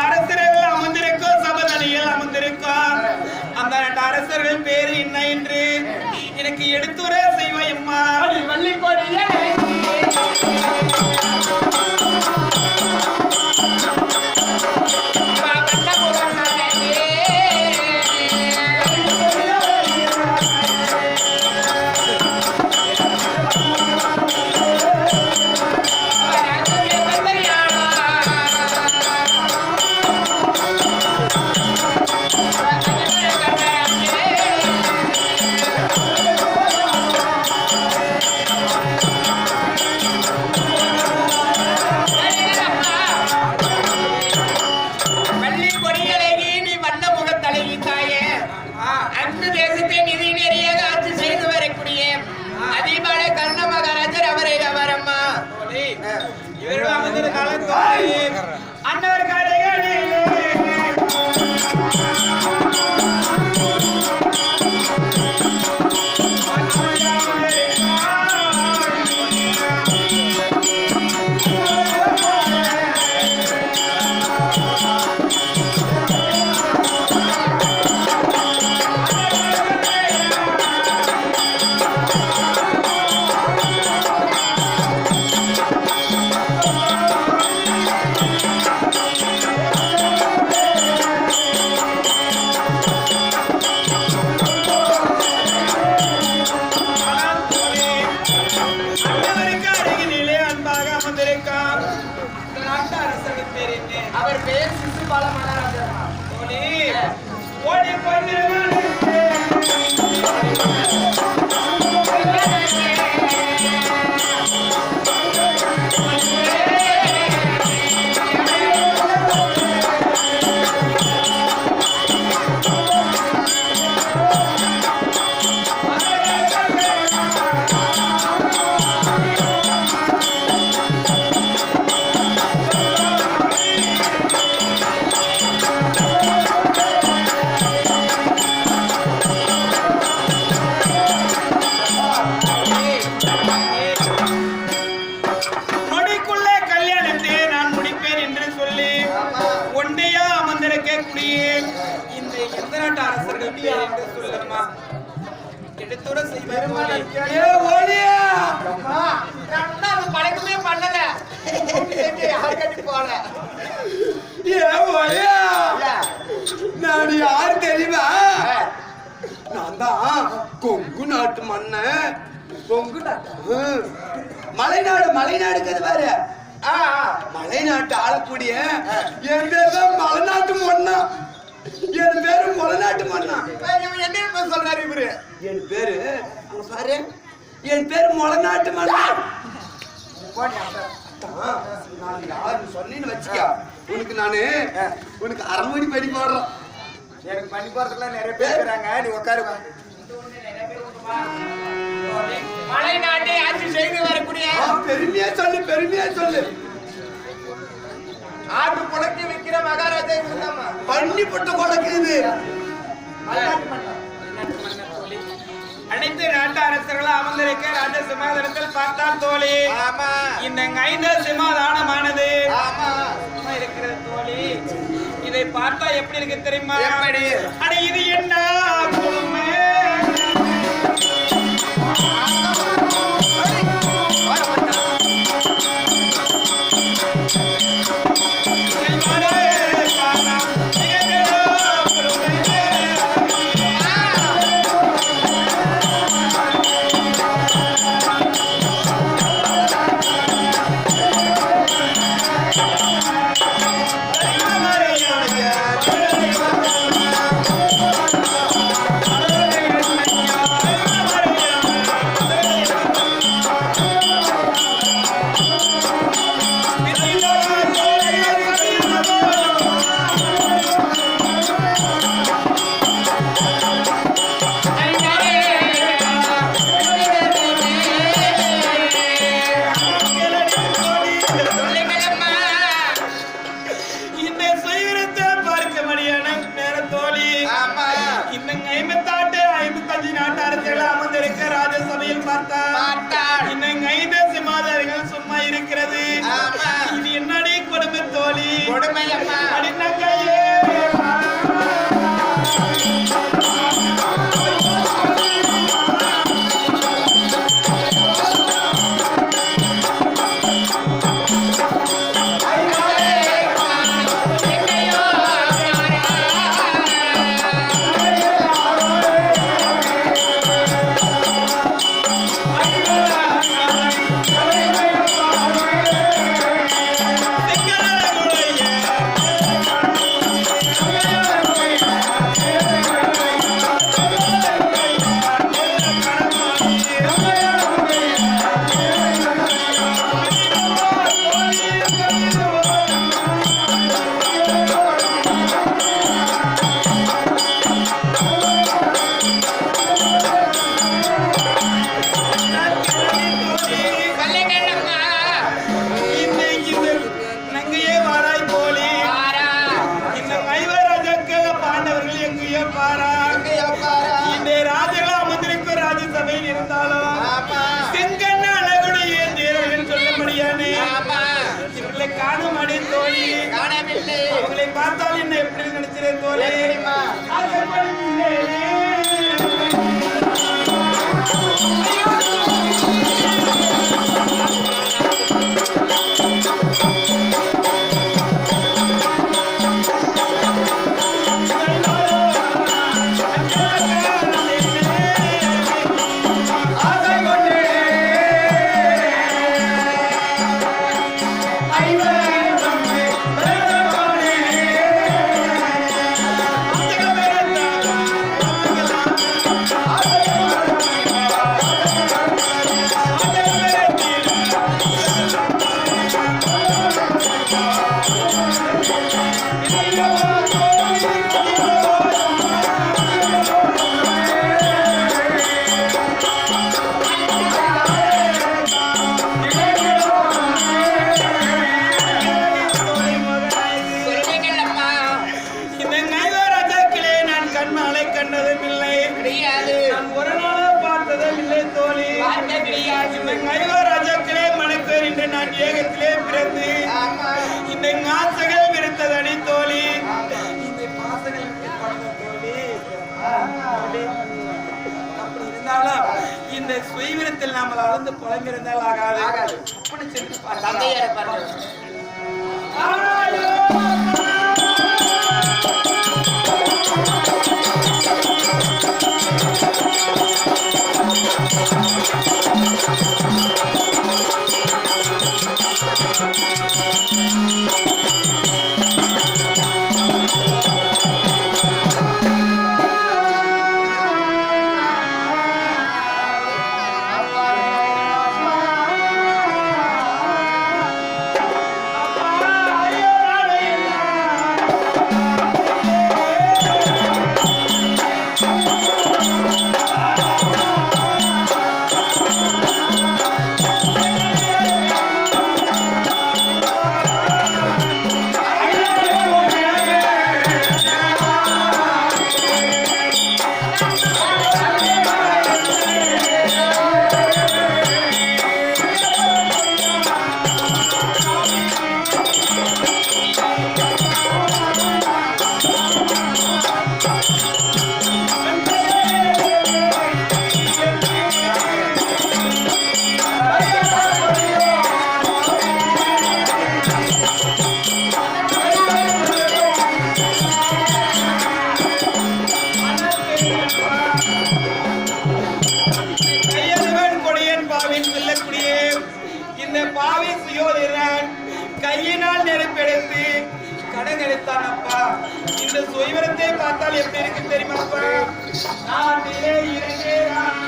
அரசர்கள் அமர்ந்திருக்கோம் அமர்ந்திருக்கோம் அந்த ரெண்டு பேரு என்ன என்று எனக்கு எடுத்துரை ஏ ஓடியா? பழக்கமே பண்ணல. யாருக்கட்டி போல ஏ நான் யாரு தெரியுமா? நான் தான் கொங்கு நாட்டு மன்னன். கொங்கு நாட்டு. மலைநாடு மலைநாடுங்கிறது பாரு. மலைநாட்டு ஆளக்கூடிய தான் மலைநாட்டு மன்னா என் பேரு மலைநாட்டு மன்னா. என்ன சொல்றாரு இவரு? என் பேரு பாரு. என் பேரு மன்னா. அதான், நான் யாரு சொன்னேன்னு வச்சுக்க. உனக்கு நானு உனக்கு அரைமணி படி போடுறேன் எனக்கு பண்ணி போறதுக்குலாம் நிறைய பேர் இருக்கிறாங்க. நீ உட்காருவா மலை நாட்டை ஆட்சி செய்து வரக்கூடிய பெருமையா சொல்லு பெருமையா சொல்லு. ஆட்டு புழக்கி விற்கிற மகாராஜா இருந்தாமா? பண்ணி போட்டு கொடுக்குது. அனைத்து நாட்டு அரசர்களும் அமர்ந்திருக்க ராஜ சிம்மாதனத்தில் பார்த்தால் தோழி. ஆமா. இந்த ஐந்த சிம்மாதானமானது. இருக்கிறது தோழி. இதை பார்த்தா எப்படி இருக்கு தெரியுமா? எப்படி? அட இது என்ன? பார்த்தால் இன்னும் ஐந்து சும்மா இருக்கிறது. இது என்னடி கொடுமை தோழி? கொடுமை அம்மா ராஜ்யசபையில் இருந்தாலும் செங்கண்ண அழகுடைய தேவர்கள் சொல்லும்படியானே. ஆமா இவர்களை காணும் அடி தோழி. அவங்களை பார்த்தால் என்ன எப்படி நினைச்சிருந்தேன் கண்டதும் இல்லை கிடையாது நான் ஒரு நாளும் பார்த்ததும் இல்லை தோழி இந்த நைவராஜாக்களே மணப்பேர் என்று நான் ஏகத்திலே பிறந்து இந்த ஞாசகள் விருத்ததடி தோழி. இந்த பாசங்கள் தோழி. அப்படி இருந்தாலும் இந்த சுயவிரத்தில் நாம் அளந்து புலம்பிருந்தால் ஆகாது. ஆகாது. அப்படி சென்று Thank you. பார்த்தால் எப்படி இருக்கு தெரியுமாப்பா நான் இறங்கேறான்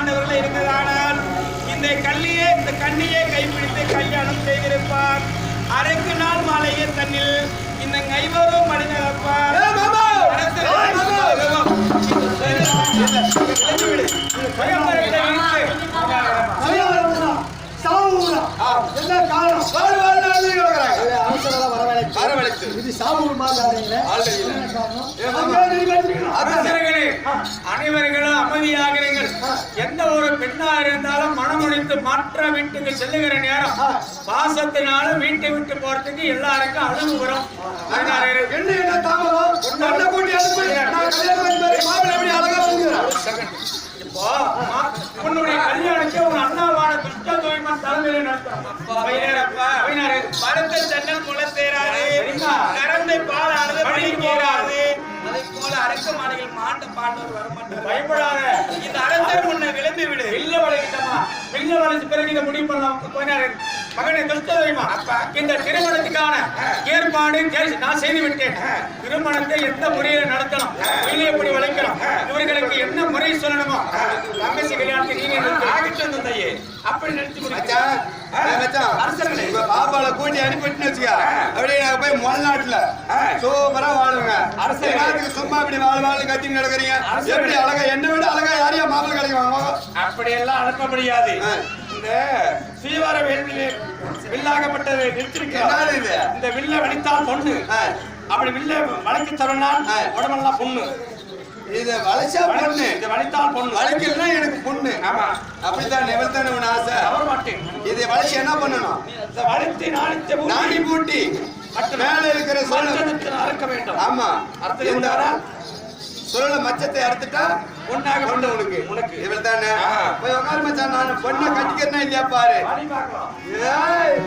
பஞ்ச பாண்டவர்கள் இருந்ததானால் இந்த கல்லியே இந்த கண்ணியை கைப்பிடித்து கல்யாணம் செய்திருப்பார். அரைக்கு நாள் மாலையே தன்னில் இந்த ஐவரும் மனிதப்பார் ஏய் மாமா! வரவழைத்து. அனைவர்களும் அமைதியாகிறீர்கள். எந்த ஒரு பெண்ணா இருந்தாலும் மனமுடித்து மற்ற வீட்டுக்கு செல்லுகிற நேரம். பாசத்தினால வீட்டை விட்டு போறதுக்கு எல்லாருக்கும் அழுகு வரும் என்ன என்ன தாமதம்? கூட்டி அனுப்பு. மாப்பிள்ளை எப்படி அழகா உன்னுடைய கல்யாணத்தை உன் அண்ணாவான துஷ்ட தோய்மன் தலைமையில பையனப்பா, மரத்தை தன்னல் சேராது. கறந்தை பால். அதை போல அரக்க மாடுகள் மாண்ட பாண்டவர் வரமாட்டார். பயப்படாத. இந்த அரசர் முன்ன விளம்பி விடு. வில்ல வளைக்கிட்டமா வளைச்சு பிறகு இதை முடிவு பண்ணலாம். கொஞ்ச நேரம். மகனே இந்த திருமணத்துக்கான ஏற்பாடு நான் செய்து விட்டேன். திருமணத்தை எந்த முறையில நடத்தணும்? எப்படி வளைக்கணும் இவர்களுக்கு என்ன முறை சொல்லணுமோ தங்கச்சி கல்யாணத்தை நீங்க நிறுத்து. ஆகட்டும் தந்தையே அப்படி நினைச்சு மச்சான், ஏய் மச்சான், அரசர்களே. உங்க பாப்பால கூட்டி அனுப்பிட்டுன்னு வச்சுக்க. அப்படியே நாங்க போய் மலைநாட்டுல சூப்பரா வாழுங்க. அரசர்களே. எல்லாத்துக்கும் சும்மா இப்படி வாழ வாழ கத்தின்னு கிடக்குறீங்க. அரசர்களே. எப்படி அழகா என்னை விட அழகா யாரையா மாப்பிள்ளை கிடைக்குவாங்க அப்படி எல்லாம் அனுப்ப முடியாது. இந்த சீவார வேள்விலே வில்லாகப்பட்டதை நிறுத்திருக்கிறார்? இந்த வில்ல வலித்தால் பொண்ணு. அப்படி வில்ல வளைக்கு தரனால். உடம்பெல்லாம் பொண்ணு இது வளைச்சா பொண்ணு. இந்த வலித்தால் பொண்ணு. வளைக்கலன்னா எனக்கு பொண்ணு. ஆமா. அப்படித்தான் நிவர்த்தான உன் ஆசை. தவற மாட்டேன். இதை வளைச்சு என்ன பண்ணணும்? இந்த வலித்து நாளித்த நாடி பூட்டி. மேல இருக்கிற மற்றத்தில் அறுக்க வேண்டும். ஆமா. இந்த உண்டாரா? சொல்ல மச்சத்தை அறுத்துட்டா பொண்ணாக பொண்ணு உனக்கு. உனக்கு. இவள் தானே ஆ. போய் உட்காரு மச்சான் நான் பொண்ணை கட்டிக்கிறேன்னா இல்லையா பாரு. ஏய்,